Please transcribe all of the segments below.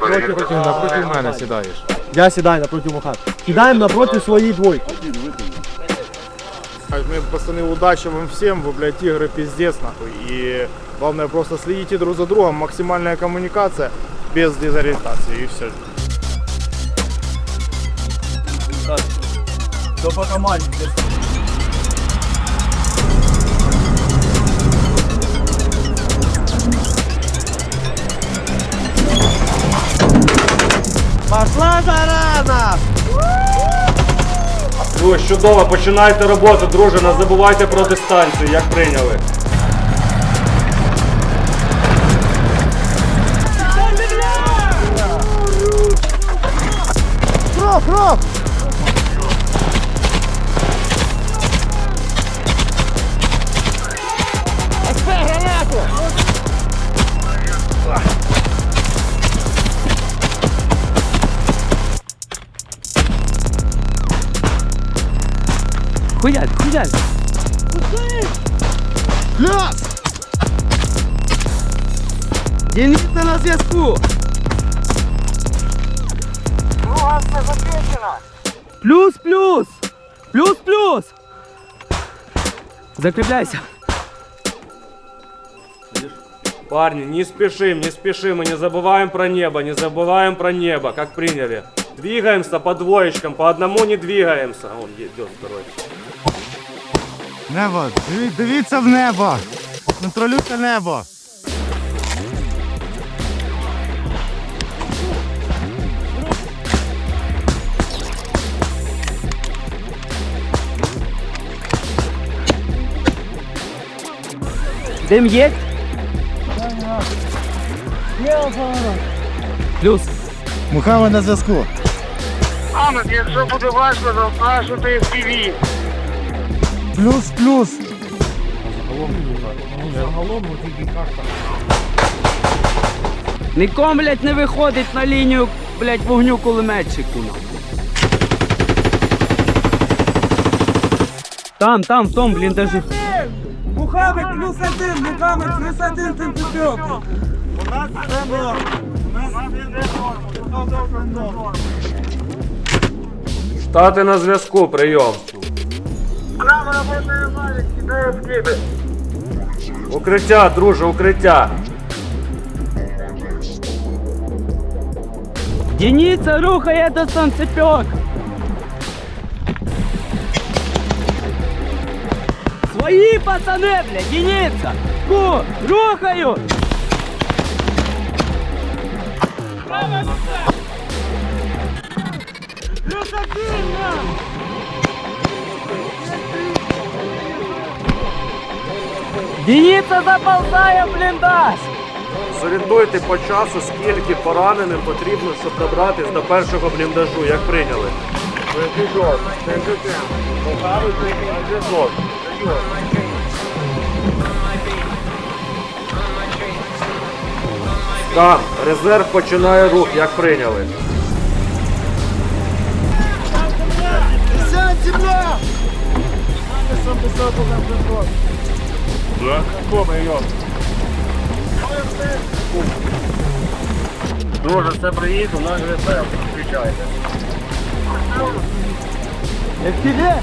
напроти, потім напроти мене сідаєш. Я сідаю напроти Мухат. Сідаємо напроти своєї двойки. Мы, пацаны, удачи вам всем, вы, блядь, тигры, пиздец, нахуй. И главное, просто следите друг за другом, максимальная коммуникация, без дезориентации, и все. До покоманді. Пошла зарана! Чудово, починайте роботу, друже, не забувайте про дистанцію, як прийняли. Хуяль, хуяль. Пляс! Дініться на зв'язку. Плюс, плюс. Плюс, плюс. Закрепляйся. Парни, не спешим, не спешим, и не забываем про небо, не забываем про небо, как приняли. Двигаемся по двоечкам, по одному не двигаемся. Он идет второй. Небо, дивіться в небо, контролюйте небо. Дим є? Плюс. Мухава на зв'язку. Амос, якщо буде важко, то скажете FPV. Плюс, плюс. Нікому, блядь, не виходить на лінію, блядь, вогню кулеметчику. Там, там, в тому бліндажі. Мухаммед плюс один, Мухаммед плюс один, центипіод. Стати на зв'язку, прийом. Право работає Валік, кидає вкиди. Укриття, друже, укриття. Дініця рухає до сонцепьок. Свої пацани, блядь, Дініця. Ку, рухаю. Дініця заползає бліндаж. Зорієнтуйте по часу, скільки пораненим потрібно, щоб добратись до першого бліндажу, як прийняли. Там, резерв починає рух, як прийняли. Сядь, земля! Друже, це приїзд, у нас резерв. Включайте. FPV!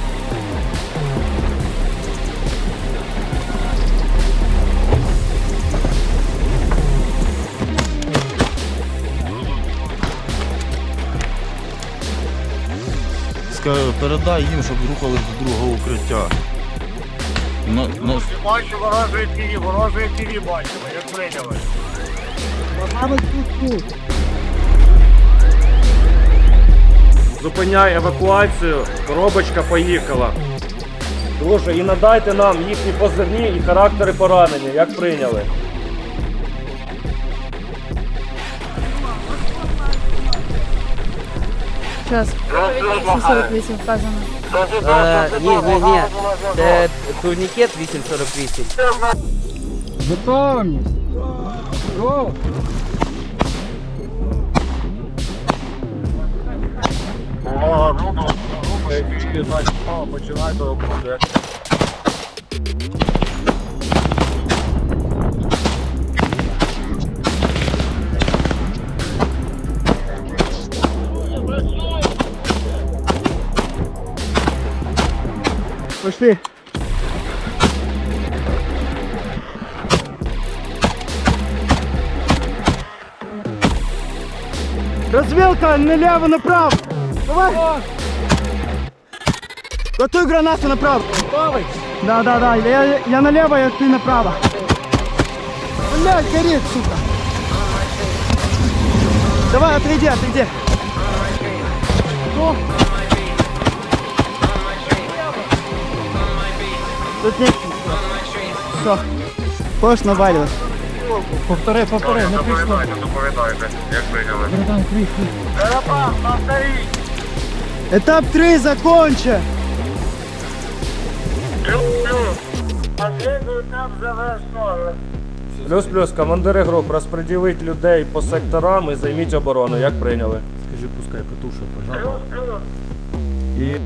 Ска- Передай їм, щоб рухались до другого укриття. На, на, Бачу ворожий FPV, ворожий FPV бачимо, як прийняли. Зупиняй евакуацію, коробочка поїхала. Друже, і надайте нам їхні позивні і характери поранення, як прийняли. Час. 48 вказано. Е, ні, ні, ні. Це турнікет 848. Готовність. Го. О, ну, ну, ну, FPV, значить, о, починайте обходити. Пошли. Развилка налево-направо. Давай. Готуй гранату направо. Готовый? Да, да, да. Я, я налево, а ты направо. Блядь, горит, сука. Давай, отойди, отойди. О. Тут нет. Все. Можешь наваливать. Повтори, повтори, не прийшло. Доповідайте, доповідайте, як прийняли. Этап 3 закончен. Плюс-плюс, командири груп, розподіліть людей по секторам і займіть оборону, як прийняли. Скажи, пускай катушек, пожалуйста. И